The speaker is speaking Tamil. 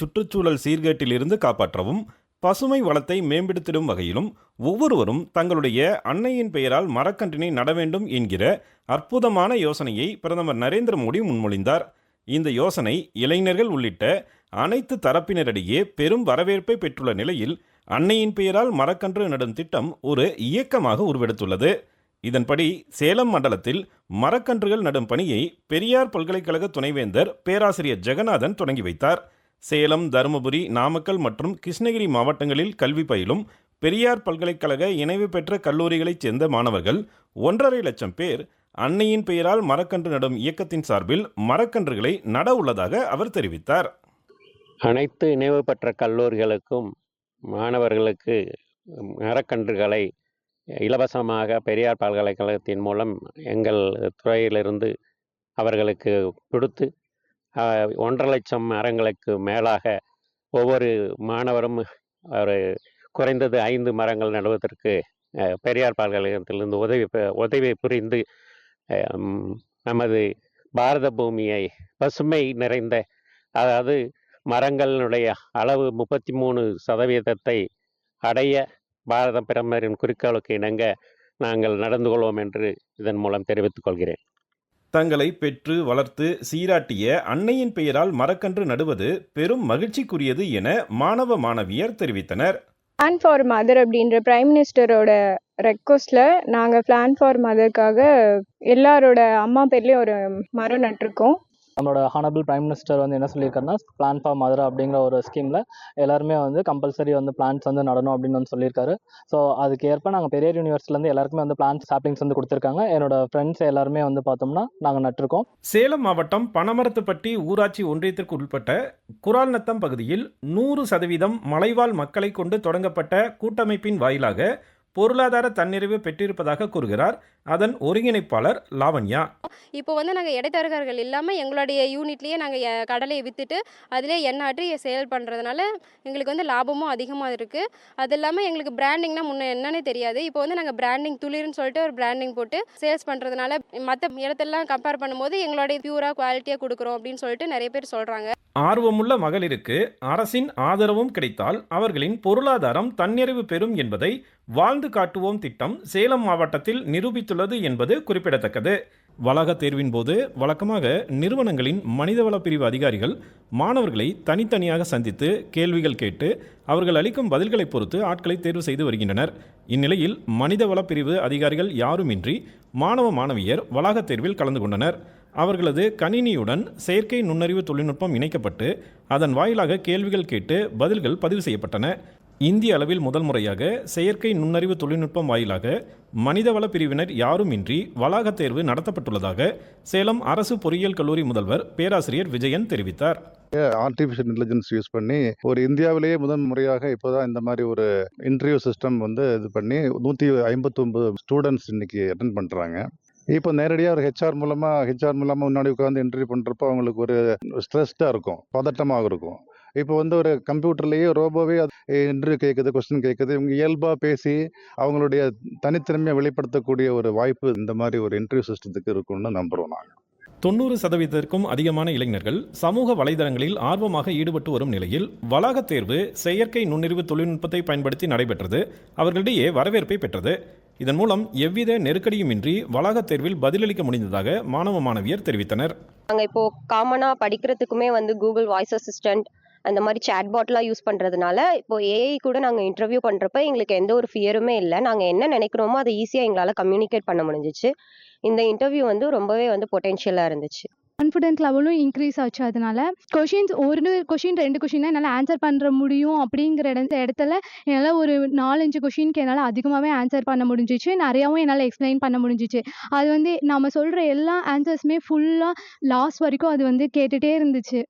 சுற்றுச்சூழல் சீர்கேட்டிலிருந்து காப்பாற்றவும் பசுமை வளத்தை மேம்படுத்திடும் வகையிலும் ஒவ்வொருவரும் தங்களுடைய அன்னையின் பெயரால் மரக்கன்றினை நட வேண்டும் என்கிற அற்புதமான யோசனையை பிரதமர் நரேந்திர மோடி முன்மொழிந்தார். இந்த யோசனை இளைஞர்கள் உள்ளிட்ட அனைத்து தரப்பினரிடையே பெரும் வரவேற்பை பெற்றுள்ள நிலையில் அன்னையின் பெயரால் மரக்கன்று நடும் திட்டம் ஒரு இயக்கமாக உருவெடுத்துள்ளது. இதன்படி சேலம் மண்டலத்தில் மரக்கன்றுகள் நடும் பணியை பெரியார் பல்கலைக்கழக துணைவேந்தர் பேராசிரியர் ஜெகநாதன் தொடங்கி வைத்தார். சேலம் தருமபுரி நாமக்கல் மற்றும் கிருஷ்ணகிரி மாவட்டங்களில் கல்வி பயிலும் பெரியார் பல்கலைக்கழக இணைவு பெற்ற கல்லூரிகளைச் சேர்ந்த மாணவர்கள் ஒன்றரை லட்சம் பேர் அன்னையின் பெயரால் மரக்கன்று நடும் இயக்கத்தின் சார்பில் மரக்கன்றுகளை நட உள்ளதாக அவர் தெரிவித்தார். அனைத்து இணைவு பெற்ற கல்லூரிகளுக்கும் மாணவர்களுக்கு மரக்கன்றுகளை இலவசமாக பெரியார் பல்கலைக்கழகத்தின் மூலம் எங்கள் துறையிலிருந்து அவர்களுக்கு கொடுத்து ஒன்றரை லட்சம் மரங்களுக்கு மேலாக ஒவ்வொரு மாணவரும் ஒரு குறைந்தது ஐந்து மரங்கள் நடுவதற்கு பெரியார் பல்கலைக்கழகத்திலிருந்து உதவி பெ- உதவி புரிந்து நமது பாரத பூமியை பசுமை நிறைந்த அதாவது மரங்களினுடைய அளவு முப்பத்தி மூணு சதவீதத்தை அடைய பாரத பிரமரின் குறிக்கோளுக்கு இணங்க நாங்கள் நடந்து கொள்வோம் என்று இதன் மூலம் தெரிவித்துக் கொள்கிறேன். தங்களை பெற்று வளர்த்து சீராட்டிய அன்னையின் பெயரால் மரக்கன்று நடுவது பெரும் மகிழ்ச்சிக்குரியது என மாணவ மாணவியர் தெரிவித்தனர். பிளான் ஃபார் மதர் அப்படின்ற பிரைம் மினிஸ்டரோட ரெக்வஸ்ட்டில் நாங்கள் பிளான் ஃபார் மதர்க்காக எல்லாரோட அம்மா பேர்லேயும் ஒரு மரம் நட்டிருக்கோம். நம்மளோட ஹானபிள் பிரைம் மினிஸ்டர் வந்து என்ன சொல்லியிருக்காருன்னா பிளான் ஃபார் மதுரை அப்படிங்கிற ஒரு ஸ்கீமில் எல்லாருமே வந்து கம்பல்சரி வந்து பிளான்ஸ் வந்து நடணும் அப்படின்னு வந்து சொல்லியிருக்காரு. ஸோ அதுக்கேற்ப நாங்கள் பெரியார் யூனிவர்சிட்டிலேருந்து எல்லாருக்குமே வந்து பிளான்ஸ் சாப்ளிங்ஸ் வந்து கொடுத்துருக்காங்க. என்னோட ஃப்ரெண்ட்ஸ் எல்லாருமே வந்து பார்த்தோம்னா நாங்கள் நட்டிருக்கோம். சேலம் மாவட்டம் பனமரத்துப்பட்டி ஊராட்சி ஒன்றியத்திற்கு உட்பட்ட குரால்நத்தம் பகுதியில் நூறு சதவீதம் மலைவாழ் மக்களை கொண்டு தொடங்கப்பட்ட கூட்டமைப்பின் வாயிலாக பொருளாதார தன்னிறைவு பெற்றிருப்பதாக கூறுகிறார். அதன் ஒருங்கிணைப்பாளர் லாவண்யா. இப்போ வந்து நாங்கள் இடைத்தரகர்கள் இல்லாமல் எங்களுடைய யூனிட்லேயே நாங்கள் கடலையை விற்றுட்டு அதிலே எண்ணாற்றி சேல் பண்ணுறதுனால எங்களுக்கு வந்து லாபமும் அதிகமாக இருக்குது அது இல்லாமல் எங்களுக்கு பிராண்டிங்னா முன்ன என்னன்னே தெரியாது. இப்போ வந்து நாங்கள் பிராண்டிங் துளிர்னு சொல்லிட்டு ஒரு பிராண்டிங் போட்டு சேல்ஸ் பண்ணுறதுனால மற்ற இடத்தெல்லாம் கம்பேர் பண்ணும்போது எங்களுடைய பியூராக குவாலிட்டியாக கொடுக்குறோம் அப்படின்னு சொல்லிட்டு நிறைய பேர் சொல்கிறாங்க ஆர்வமுள்ள மகளிருக்கு அரசின் ஆதரவும் கிடைத்தால் அவர்களின் பொருளாதாரம் தன்னிறைவு பெறும் என்பதை வாழ்ந்து காட்டுவோம் திட்டம் சேலம் மாவட்டத்தில் நிரூபித்துள்ளது என்பது குறிப்பிடத்தக்கது. வளாக தேர்வின் போது வழக்கமாக நிறுவனங்களின் மனிதவள பிரிவு அதிகாரிகள் மாணவர்களை தனித்தனியாக சந்தித்து கேள்விகள் கேட்டு அவர்கள் அளிக்கும் பதில்களை பொறுத்து ஆட்களை தேர்வு செய்து வருகின்றனர். இந்நிலையில் மனிதவள பிரிவு அதிகாரிகள் யாருமின்றி மாணவ மாணவியர் வளாக தேர்வில் கலந்து கொண்டனர். அவர்களது கணினியுடன் செயற்கை நுண்ணறிவு தொழில்நுட்பம் இணைக்கப்பட்டு அதன் வாயிலாக கேள்விகள் கேட்டு பதில்கள் பதிவு செய்யப்பட்டன. இந்திய அளவில் முதல் முறையாக செயற்கை நுண்ணறிவு தொழில்நுட்பம் வாயிலாக மனிதவள பிரிவினர் யாருமின்றி வளாகத் தேர்வு நடத்தப்பட்டுள்ளதாக சேலம் அரசு பொறியியல் கல்லூரி முதல்வர் பேராசிரியர் விஜயன் தெரிவித்தார். ஆர்டிஃபிஷியல் இன்டெலிஜென்ஸ் யூஸ் பண்ணி ஒரு இந்தியாவிலேயே முதன் முறையாக இப்போதான் இந்த மாதிரி ஒரு இன்டர்வியூ சிஸ்டம் வந்து இது பண்ணி நூற்றி ஐம்பத்தொம்பது ஸ்டூடெண்ட்ஸ் இன்னைக்கு அட்டன் பண்ணுறாங்க இப்போ நேரடியாக ஒரு ஹெச்ஆர் மூலமாக ஹெச்ஆர் மூலமாக முன்னாடி உட்காந்து இன்டர்வியூ பண்ணுறப்போ அவங்களுக்கு ஒரு ஸ்ட்ரெஸ்டாக இருக்கும் பதட்டமாக இருக்கும். இப்போ வந்து ஒரு கம்ப்யூட்டர்லேயே ரோபோவே இன்டர்வியூ கேட்குது கொஸ்டின் கேட்குது இவங்க இயல்பாக பேசி அவங்களுடைய தனித்திறமையை வெளிப்படுத்தக்கூடிய ஒரு வாய்ப்பு இந்த மாதிரி ஒரு இன்டர்வியூ சிஸ்டத்துக்கு இருக்கும்னு நம்புகிறோம் நாங்கள் தொண்ணூறு சதவீதத்திற்கும் அதிகமான இளைஞர்கள் சமூக வலைதளங்களில் ஆர்வமாக ஈடுபட்டு வரும் நிலையில் வளாகத் தேர்வு செயற்கை நுண்ணறிவு தொழில்நுட்பத்தை பயன்படுத்தி நடைபெற்றது அவர்களிடையே வரவேற்பை பெற்றது. இதன் மூலம் எவ்வித நெருக்கடியுமின்றி வளாக தேர்வில் பதிலளிக்க முடிந்ததாக மாணவ மாணவியர் தெரிவித்தனர். நாங்கள் இப்போ காமனாக படிக்கிறதுக்குமே வந்து கூகுள் வாய்ஸ் அசிஸ்டன்ட் அந்த மாதிரி சேட்பாட்லாம் யூஸ் பண்ணுறதுனால இப்போ ஏஐ கூட நாங்கள் இன்டர்வியூ பண்ணுறப்ப எங்களுக்கு எந்த ஒரு ஃபியருமே இல்லை. நாங்கள் என்ன நினைக்கிறோமோ அதை ஈஸியாக எங்களால் கம்யூனிகேட் பண்ண முடிஞ்சிச்சு. இந்த இன்டர்வியூ வந்து ரொம்பவே வந்து பொட்டென்ஷியலாக இருந்துச்சு. கான்ஃபிடென்ட் லெவலும் இன்க்ரீஸ் ஆச்சு. அதனால கொஷின்ஸ் ஒரு கொஷின் ரெண்டு கொஷின் என்னால் ஆன்சர் பண்ணுற முடியும் அப்படிங்கிற இடத்த இடத்துல என்னால் ஒரு நாலஞ்சு கொஷினுக்கு என்னால் அதிகமாகவே ஆன்சர் பண்ண முடிஞ்சிச்சு. நிறையாவும் என்னால் எக்ஸ்பிளைன் பண்ண முடிஞ்சிச்சு. அது வந்து நம்ம சொல்கிற எல்லா ஆன்சர்ஸுமே ஃபுல்லாக லாஸ்ட் வரைக்கும் அது வந்து கேட்டுகிட்டே இருந்துச்சு.